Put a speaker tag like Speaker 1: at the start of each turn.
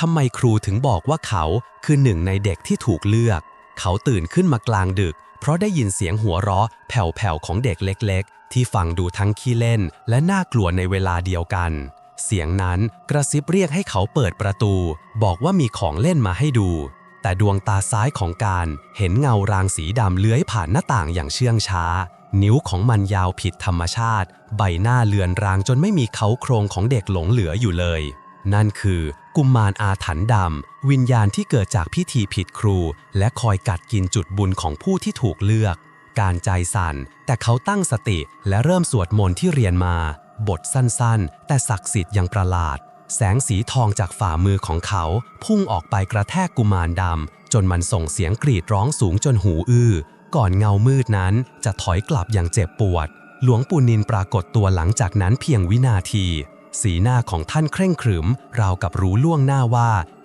Speaker 1: ทำไมครูถึงบอกว่าเขาคือหนึ่งในเด็กที่ถูกเลือก เขาตื่นขึ้นมากลางดึก เพราะได้ยินเสียงหัวเราะแผ่วๆของเด็กเล็ก ๆ ที่ฟังดูทั้งขี้เล่น และน่ากลัวในเวลาเดียวกัน เสียงนั้นกระซิบเรียกให้เขาเปิดประตู บอกว่ามีของเล่นมาให้ดู แต่ดวงตาซ้ายของการเห็นเงารางสีดำเลื้อยผ่านหน้าต่างอย่างเชื่องช้า นิ้วของมันยาวผิดธรรมชาติ ใบหน้าเลือนรางจนไม่มีเขาโครงของเด็กหลงเหลืออยู่เลย นั่นคือกุมมารอาถรรพ์ดำ วิญญาณที่เกิดจากพิธีผิดครู และคอยกัดกินจุดบุญของผู้ที่ถูกเลือก การใจสั่น แต่เขาตั้งสติและเริ่มสวดมนต์ที่เรียนมา บทสั้นๆ แต่ศักดิ์สิทธิ์ยังประหลาด แสงสีทองจากฝ่ามือของเขา พุ่งออกไปกระแทกกุมารดำ จนมันส่งเสียงกรีดร้องสูงจนหูอื้อ ก่อนเงามืดนั้นจะถอยกลับอย่างเจ็บปวด หลวงปู่นินปรากฏตัวหลังจากนั้นเพียงวินาที สีหน้าของท่านเคร่งขรึม ราวกับรู้ล่วงหน้าว่า